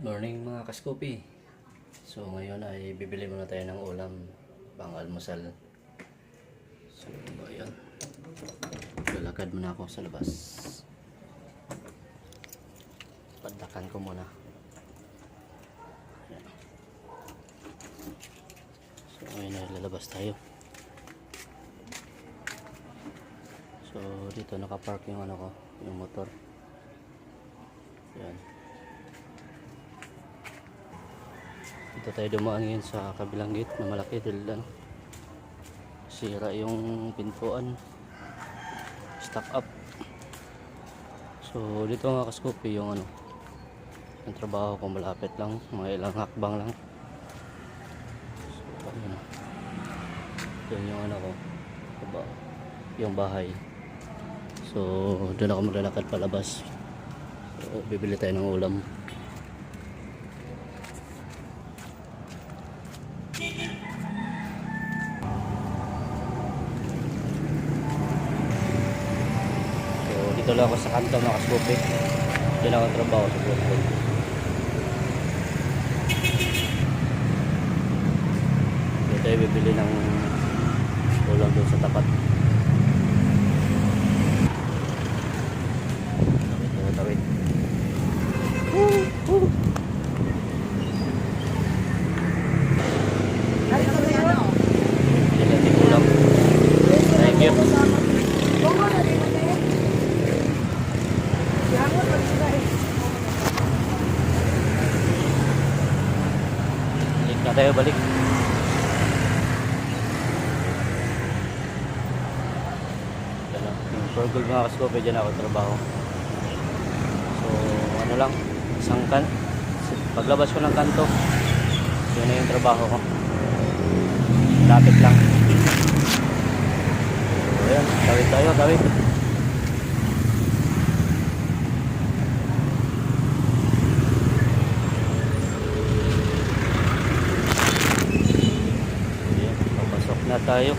Morning mga kaskopi. So ngayon ay bibili muna tayo ng ulam pang almusal. So ayan. Lalakad muna ako sa labas. Pandakan ko muna. So ngayon ay lalabas tayo. So dito nakapark yung ano ko, yung motor. Ayan. Dito tayo dumaan ngayon sa kabilang gate na malaki dahil ano, sira yung pintuan. Stuck up. So dito nga kaskopi yung ano, yung trabaho ko malapit lang, mga ilang hakbang lang. So ano, yun yung ano ko, diba, yung bahay. So doon ako maglalakad palabas. So bibili tayo ng ulam. So, dito lang ako sa kanto mga kaskupi. Diyan ako trabaho sa Bukol. Dito tayo bibili ng ulam doon sa tapat. Tawid, tawid, tawid. Yan natin ulam. Thank you. Tayo, balik. Yung Forgold mga kaskope, dyan ako trabaho. So, ano lang, isang kan. Paglabas ko ng kanto, yun na yung trabaho ko. Lapit lang. So, ayan, tawid tayo, tawid. Ayan, papasok na tayo.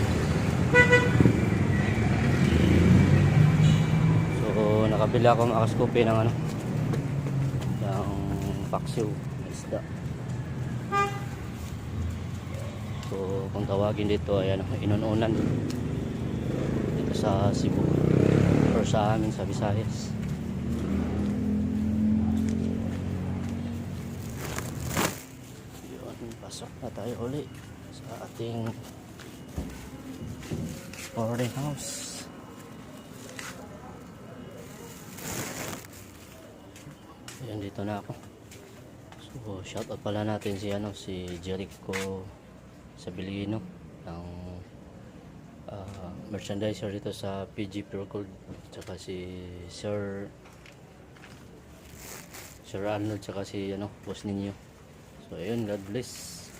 So, nakabili ako mga kaskopi ng ano, ng paksiw, isda. So, kung tawagin dito ay ano, inununan dito sa Cebu or sa amin sa Visayas. Yun, pasok na tayo uli sa ating boarding house. Ayan, dito na ako. So, shout out pala natin si ano si Jericho Sabilino ng ah, merchandiser dito sa PG Pure Gold tsaka si Sir Sir Arnold tsaka si ano boss ninyo. So ayun, God bless.